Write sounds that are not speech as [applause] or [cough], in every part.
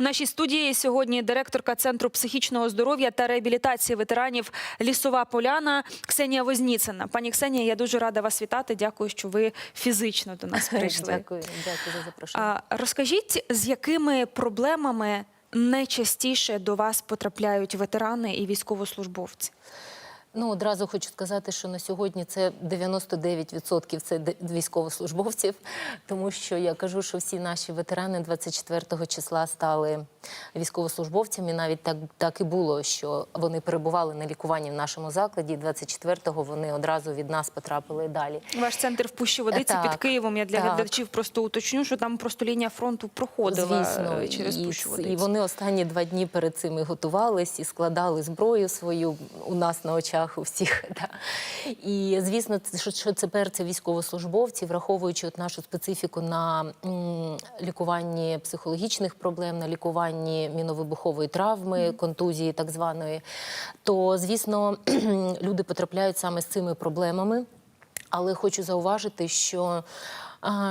В нашій студії сьогодні директорка Центру психічного здоров'я та реабілітації ветеранів Лісова Поляна Ксенія Возніцина. Пані Ксенія, я дуже рада вас вітати. Дякую, що ви фізично до нас [laughs] прийшли. Дякую, дякую за запрошення. Розкажіть, з якими проблемами найчастіше до вас потрапляють ветерани і військовослужбовці? Ну одразу хочу сказати, що на сьогодні це 99% це військовослужбовців, тому що я кажу, що всі наші ветерани 24 числа стали військовослужбовцями. Навіть так, так і було, що вони перебували на лікуванні в нашому закладі. і 24-го вони одразу від нас потрапили далі. Ваш центр в Пущі Водиці Так, під Києвом. Я для так. глядачів просто уточню, що там просто лінія фронту проходила Звісно, е, через і, Пущу Водиці. і вони останні два дні перед цим і готувались і складали зброю свою у нас на очах у всіх. [laughs] Да. І звісно, що, що тепер це військовослужбовці, враховуючи от нашу специфіку на м, лікуванні психологічних проблем, на лікуванні міновибухової травми, контузії так званої, то звісно [clears throat] люди потрапляють саме з цими проблемами. Але хочу зауважити, що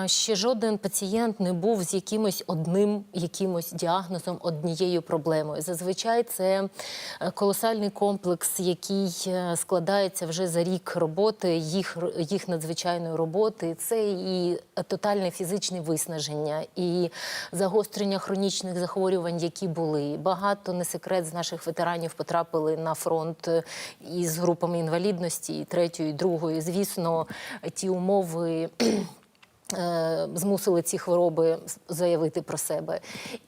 ще жоден пацієнт не був з якимось одним якимось діагнозом, однією проблемою. Зазвичай це е, колосальний комплекс, який е, складається вже за рік роботи, їх, їх надзвичайної роботи. Це і тотальне фізичне виснаження, і загострення хронічних захворювань, які були. Багато не секрет з наших ветеранів потрапили на фронт е, із групами інвалідності, третьої, другої. Звісно, ті умови. Е, Змусили ці хвороби заявити про себе.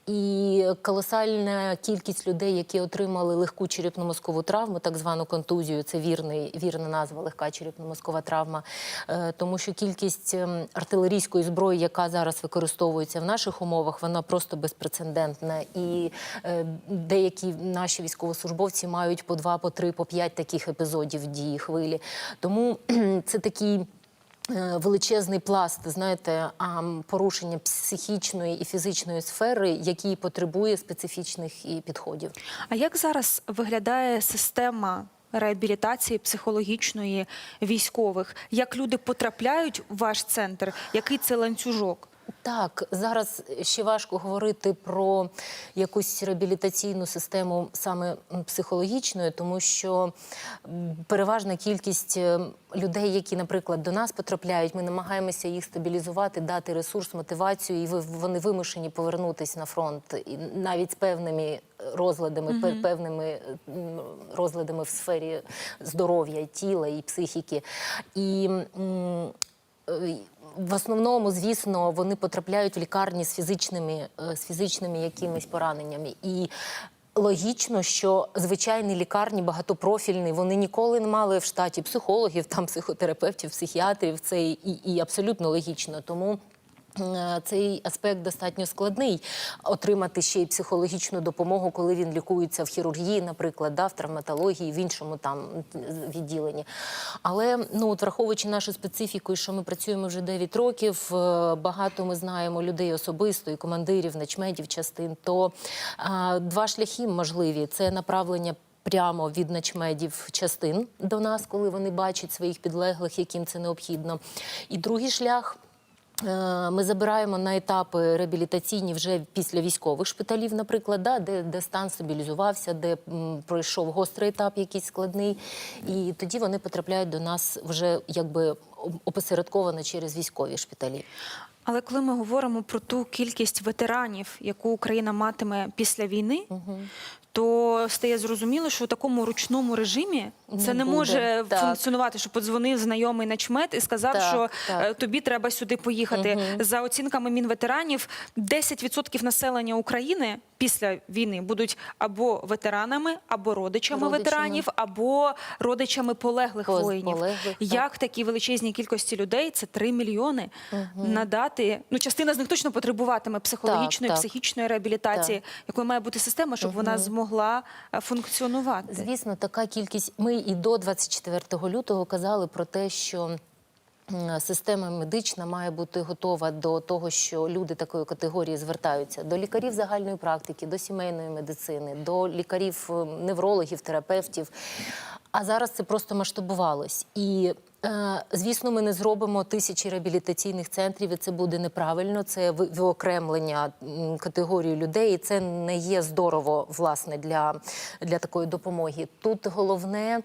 І колосальна кількість людей, які отримали легку черепно-мозкову травму, так звану контузію, це вірний, вірна назва легка черепно-мозкова травма, е, тому що кількість ем, артилерійської зброї, яка зараз використовується в наших умовах, вона просто безпрецедентна. І е, деякі наші військовослужбовці мають по два, по три, по п'ять таких епізодів дії хвилі. Тому [clears throat] це такий. Е, Величезний пласт, знаєте, порушення психічної і фізичної сфери, який потребує специфічних і підходів. А як зараз виглядає система реабілітації психологічної військових? Як люди потрапляють в ваш центр? Який це ланцюжок? Так, зараз ще важко говорити про якусь реабілітаційну систему саме психологічної, тому що переважна кількість е, людей, які, наприклад, до нас потрапляють, ми намагаємося їх стабілізувати, дати ресурс, мотивацію, і вони вимушені повернутися на фронт, і навіть з певними розладами, пе- певними розладами в сфері здоров'я, тіла і психіки. І Е, В основному, звісно, вони потрапляють в лікарні з фізичними, е, з фізичними якимись пораненнями. І логічно, що звичайні лікарні багатопрофільні, вони ніколи не мали в штаті психологів, там психотерапевтів, психіатрів. Це і, і абсолютно логічно. Тому. Е, Цей аспект достатньо складний отримати ще й психологічну допомогу, коли він лікується в хірургії, наприклад, да, в травматології, в іншому там відділенні. Але ну от враховуючи нашу специфіку, і що ми працюємо вже 9 років, е, багато ми знаємо людей особисто, і командирів, начмедів частин, то а, два шляхи можливі: це направлення. Прямо від начмедів частин до нас, коли вони бачать своїх підлеглих, яким це необхідно. І другий шлях Е, Ми забираємо на етапи реабілітаційні вже після військових шпиталів, наприклад, да, де, де стан стабілізувався, де м, пройшов гострий етап, якийсь складний. І тоді вони потрапляють до нас вже якби опосередковано через військові шпиталі. Але коли ми говоримо про ту кількість ветеранів, яку Україна матиме після війни, то стає зрозуміло, що у такому ручному режимі це Не буде. може Так. функціонувати, що подзвонив знайомий начмет і сказав, Так, що так. е, тобі треба сюди поїхати. За оцінками мінветеранів, 10% населення України після війни будуть або ветеранами, або родичами, Родичами. ветеранів, або родичами полеглих Поз- воїнів. полеглих, так. Як такій величезній кількості людей, це 3 мільйони, надати. Ну, частина з них точно потребуватиме психологічної, Так, так. психічної реабілітації, якою має бути система, щоб вона змогла е, функціонувати. Звісно, така кількість. Ми і до 24 лютого казали про те, що. Система медична має бути готова до того, що люди такої категорії звертаються до лікарів загальної практики, до сімейної медицини, до лікарів, неврологів, терапевтів. А зараз це просто масштабувалось. І Звісно, ми не зробимо тисячі реабілітаційних центрів, і це буде неправильно. Це виокремлення категорії людей. І це не є здорово власне для, для такої допомоги. Тут головне е,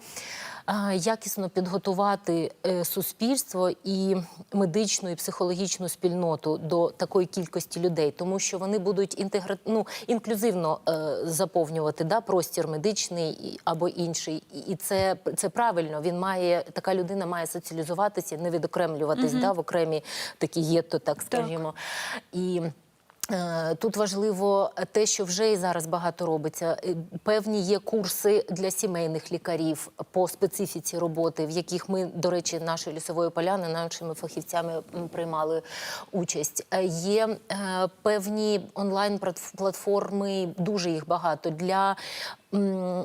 якісно підготувати е, суспільство і медичну і психологічну спільноту до такої кількості людей, тому що вони будуть інтегра... ну, інклюзивно е, заповнювати да, простір медичний або інший. І- І це, це правильно. Він має така людина має соціалізуватися, не відокремлюватись да, в окремі такі гетто, так скажімо. І Е, Тут важливо те, що вже і зараз багато робиться. Е, Певні є курси для сімейних лікарів по специфіці роботи, в яких ми, до речі, нашої лісової поляни, нашими фахівцями приймали участь. Е, Є е, певні онлайн-платформи, дуже їх багато для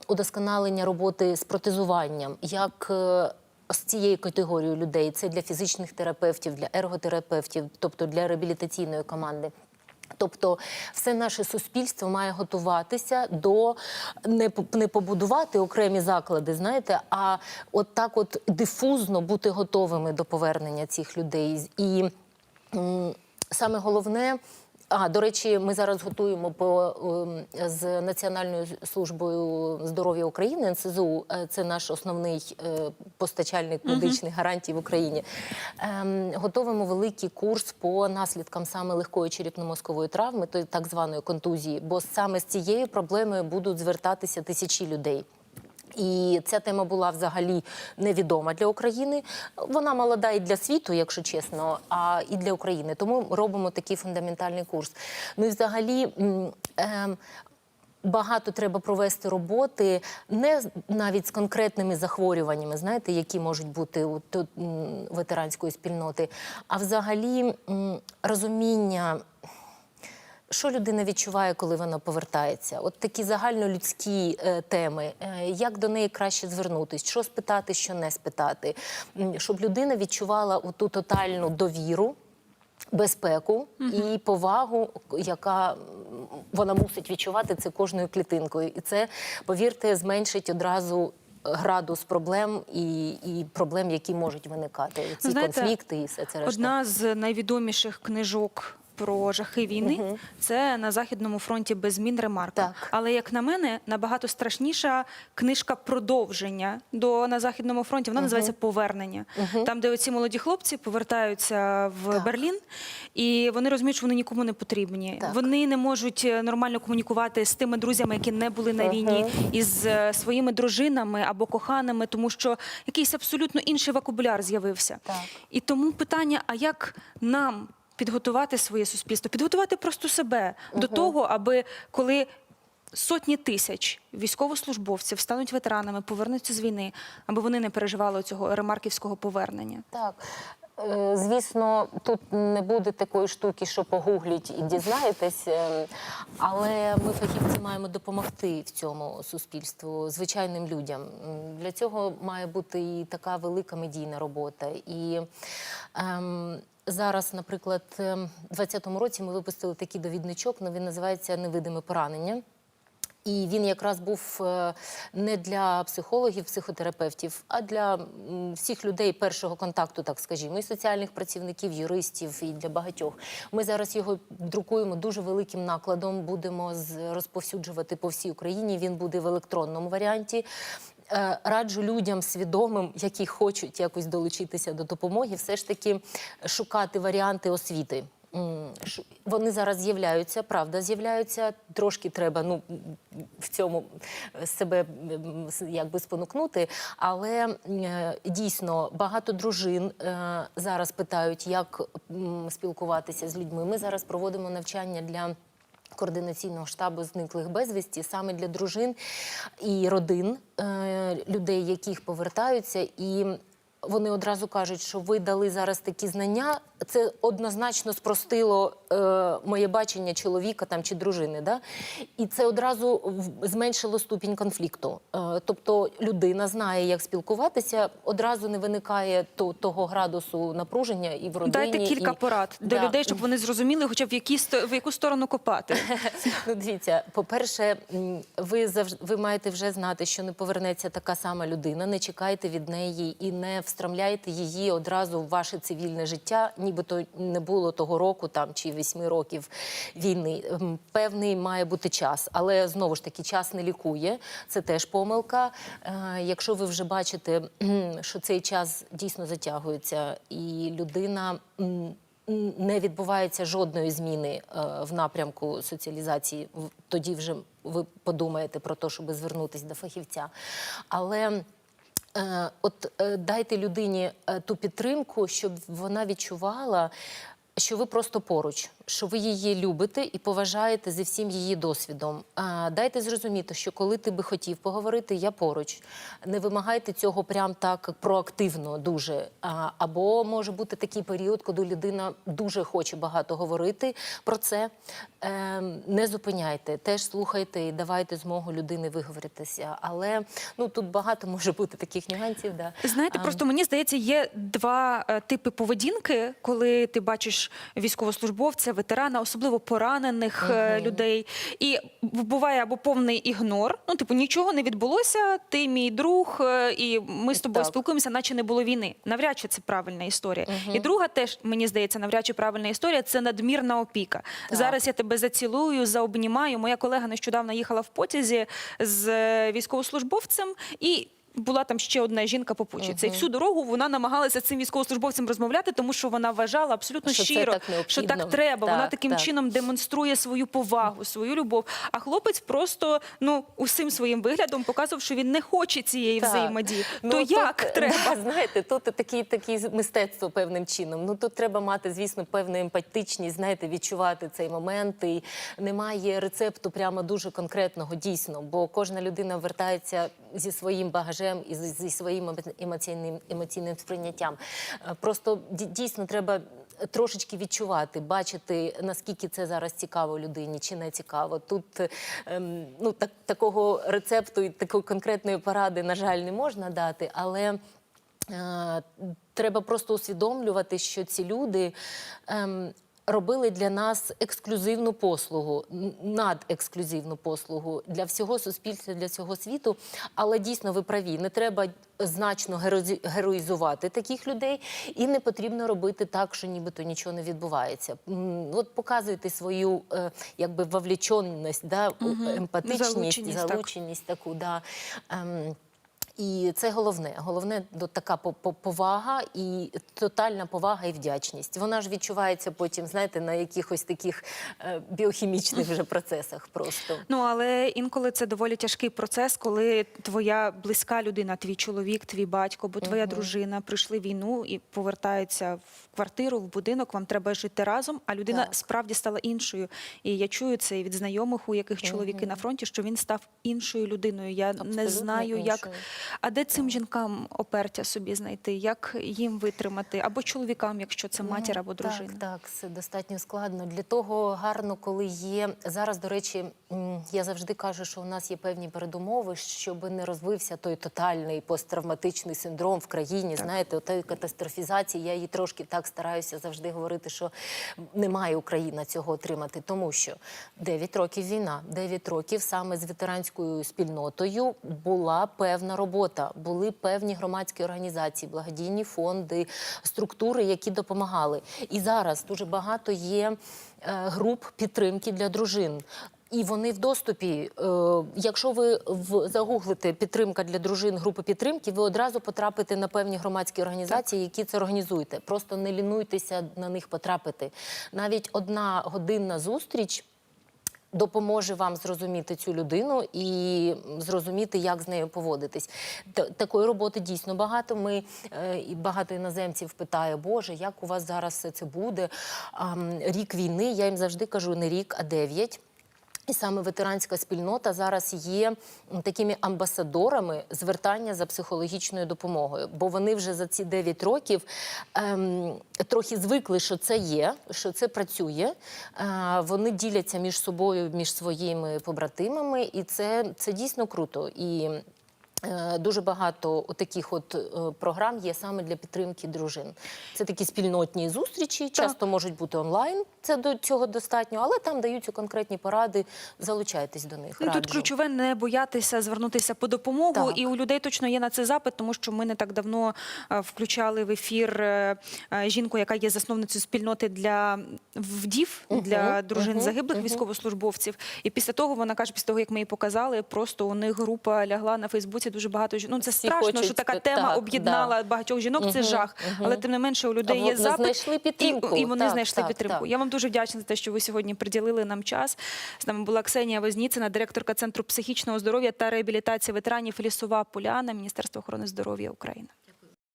удосконалення роботи з протезуванням. як е, з цією категорією людей це для фізичних терапевтів, для ерготерапевтів, тобто для реабілітаційної команди. Тобто, все наше суспільство має готуватися до не, не побудувати окремі заклади, знаєте, а от так, от дифузно бути готовими до повернення цих людей. І саме головне. А, до речі, ми зараз готуємо по ем, з Національною службою здоров'я України НСЗУ. е, Це наш основний е, постачальник медичних гарантій в Україні. Ем, готуємо великий курс по наслідкам саме легкої черепно-мозкової травми, так званої контузії, бо саме з цією проблемою будуть звертатися тисячі людей. І ця тема була взагалі невідома для України. Вона молода і для світу, якщо чесно, а і для України. Тому робимо такий фундаментальний курс. Ну і взагалі. ем, Багато треба провести роботи не навіть з конкретними захворюваннями, знаєте, які можуть бути у ветеранської спільноти, а взагалі розуміння що людина відчуває, коли вона повертається? От такі загальнолюдські е, теми, Е, як до неї краще звернутись, що спитати, що не спитати, щоб людина відчувала ту тотальну довіру. Безпеку і повагу, яка вона мусить відчувати це кожною клітинкою, і це повірте, зменшить одразу градус проблем і, і проблем, які можуть виникати. Ці знаєте, конфлікти і все це решта. Одна з найвідоміших книжок про жахи війни це на західному фронті без змін ремарка. Так. Але як на мене, набагато страшніша книжка продовження до на західному фронті. Вона називається Повернення. Там, де оці молоді хлопці повертаються в Так. Берлін, і вони розуміють, що вони нікому не потрібні. Так. Вони не можуть е, нормально комунікувати з тими друзями, які не були на війні, із е, своїми дружинами або коханими, тому що якийсь абсолютно інший вокабуляр з'явився. І тому питання: а як нам підготувати своє суспільство, підготувати просто себе до того, аби коли сотні тисяч військовослужбовців стануть ветеранами, повернуться з війни, аби вони не переживали цього ремарківського повернення. Так. Е, Звісно, тут не буде такої штуки, що погугліть і дізнаєтесь, е, але ми, фахівці, маємо допомогти в цьому суспільству звичайним людям. Для цього має бути і така велика медійна робота. І ем, зараз, наприклад, ем, в 2020 році ми випустили такий довідничок, ну, він називається Невидиме поранення. І він якраз був е, не для психологів, психотерапевтів, а для всіх людей першого контакту, так скажімо, і соціальних працівників, юристів, і для багатьох. Ми зараз його друкуємо дуже великим накладом. Будемо розповсюджувати по всій Україні. Він буде в електронному варіанті. Е, Раджу людям свідомим, які хочуть якось долучитися до допомоги, все ж таки шукати варіанти освіти. Вони зараз з'являються, правда, з'являються. Трошки треба ну, в цьому е, себе якби спонукнути. Але е, дійсно багато дружин е, зараз питають, як спілкуватися з людьми. Ми зараз проводимо навчання для. Координаційного штабу зниклих безвісті саме для дружин і родин людей, яких повертаються, і вони одразу кажуть, що ви дали зараз такі знання. Це однозначно спростило е, моє бачення чоловіка там чи дружини. Да? І це одразу в- зменшило ступінь конфлікту. Е, тобто людина знає, як спілкуватися, одразу не виникає то, того градусу напруження і в родині. Дайте кілька і... порад до Да. людей, щоб вони зрозуміли, хоча б в, які, в яку сторону копати. [laughs] Ну, дивіться, по-перше, ви завжди ви маєте вже знати, що не повернеться така сама людина. Не чекайте від неї і не встромляєте її одразу в ваше цивільне життя, нібито не було того року там чи восьми років війни. Ем, Певний має бути час, але знову ж таки час не лікує. Це теж помилка. Е, Якщо ви вже бачите, що цей час дійсно затягується, і людина. Не відбувається жодної зміни е, в напрямку соціалізації. Тоді вже ви подумаєте про те, щоб звернутися до фахівця. Але От е, дайте людині е, ту підтримку, щоб вона відчувала, що ви просто поруч, що ви її любите і поважаєте зі всім її досвідом. Дайте зрозуміти, що коли ти би хотів поговорити, я поруч. Не вимагайте цього прям так проактивно, дуже. Або може бути такий період, коли людина дуже хоче багато говорити про це. Е, Не зупиняйте, теж слухайте і давайте змогу людини виговоритися. Але ну тут багато може бути таких нюансів. Да. Знаєте, просто мені здається, є два е, типи поведінки, коли ти бачиш військовослужбовця, ветерана, особливо поранених е, людей. І буває або повний ігнор. Ну, типу, нічого не відбулося. Ти мій друг, е, і ми з тобою Так. спілкуємося, наче не було війни. Навряд чи це правильна історія. І друга, теж мені здається, навряд чи правильна історія це надмірна опіка. Так. Зараз я тебе зацілую, заобнімаю. Моя колега нещодавно їхала в потязі з е, військовослужбовцем і. Була там ще одна жінка-попутчиця. І всю дорогу вона намагалася з цим військовослужбовцем розмовляти, тому що вона вважала абсолютно Що щиро, так що так треба. вона таким так. чином демонструє свою повагу, свою любов. А хлопець просто ну усім своїм виглядом показував, що він не хоче цієї Так. взаємодії. Ну, То як е, треба? Да, [laughs] знаєте, тут такі, такі мистецтво певним чином. Ну тут треба мати, звісно, певну емпатичність, знаєте, відчувати цей момент. І немає рецепту прямо дуже конкретного, дійсно, бо кожна людина вертається зі своїм багажем і зі, своїм емоційним емоційним сприйняттям. Е, Просто дійсно треба. Трошечки відчувати, бачити, наскільки це зараз цікаво людині чи не цікаво. Тут ем, ну, так, такого рецепту і такої конкретної поради, на жаль, не можна дати, але е, треба просто усвідомлювати, що ці люди. ем, Робили для нас ексклюзивну послугу, надексклюзивну послугу для всього суспільства, для всього світу. Але дійсно ви праві, не треба значно герої- героїзувати таких людей, і не потрібно робити так, що нібито нічого не відбувається. От показуйте свою е, якби вовліченість, да, емпатичність, Залученість, так. залученість таку. Да. І це головне. Головне до така по- по- повага і тотальна повага і вдячність. Вона ж відчувається потім, знаєте, на якихось таких е, біохімічних вже процесах. Просто Ну але інколи це доволі тяжкий процес, коли твоя близька людина, твій чоловік, твій батько, або твоя дружина прийшли війну і повертаються в квартиру, в будинок. Вам треба жити разом, а людина Так. справді стала іншою. І я чую це і від знайомих, у яких чоловіки на фронті, що він став іншою людиною. Я не Абсолютно знаю, як іншою. А де цим жінкам опертя собі знайти, як їм витримати, або чоловікам, якщо це матір або дружина. Ну, Так, так, це достатньо складно. Для того гарно, коли є зараз. До речі, я завжди кажу, що у нас є певні передумови, щоб не розвився той тотальний посттравматичний синдром в країні. Знаєте, отої катастрофізації. Я її трошки так стараюся завжди говорити, що не має Україна цього отримати, тому що 9 років війна, 9 років саме з ветеранською спільнотою була певна робота, були певні громадські організації, благодійні фонди, структури, які допомагали. І зараз дуже багато є е, груп підтримки для дружин. І вони в доступі. Е, якщо ви загуглите підтримка для дружин групи підтримки, ви одразу потрапите на певні громадські організації, які це організуєте. Просто не лінуйтеся на них потрапити. Навіть одна годинна зустріч допоможе вам зрозуміти цю людину і зрозуміти, як з нею поводитись. Та- Такої роботи дійсно багато. Ми е, і багато іноземців питає, Боже, як у вас зараз все це буде? Рік війни. Я їм завжди кажу не рік, а дев'ять. І саме ветеранська спільнота зараз є такими амбасадорами звертання за психологічною допомогою, бо вони вже за ці 9 років ем, трохи звикли, що це є, що це працює. Е, вони діляться між собою, між своїми побратимами, і це, це дійсно круто. І Дуже багато таких от е, програм є саме для підтримки дружин. Це такі спільнотні зустрічі, часто можуть бути онлайн. Це до цього достатньо, але там даються конкретні поради. Залучайтесь до них. Ну, тут ключове не боятися звернутися по допомогу, Так. і у людей точно є на це запит, тому що ми не так давно е, включали в ефір е, е, жінку, яка є засновницею спільноти для вдів, для дружин загиблих військовослужбовців. І після того вона каже, після того як ми її показали, просто у них група лягла на Фейсбуці. Дуже багато жін- Ну це Всі страшно, хочуть, що така тема так, об'єднала багатьох жінок. Це жах. угу. Але тим не менше у людей А є запит знайшли підтримку. І, і вони Так, знайшли так, підтримку. так. Я вам дуже вдячна за те, що ви сьогодні приділили нам час. З нами була Ксенія Возніцина, директорка Центру психічного здоров'я та реабілітації ветеранів Лісова Поляна, Міністерства охорони здоров'я України.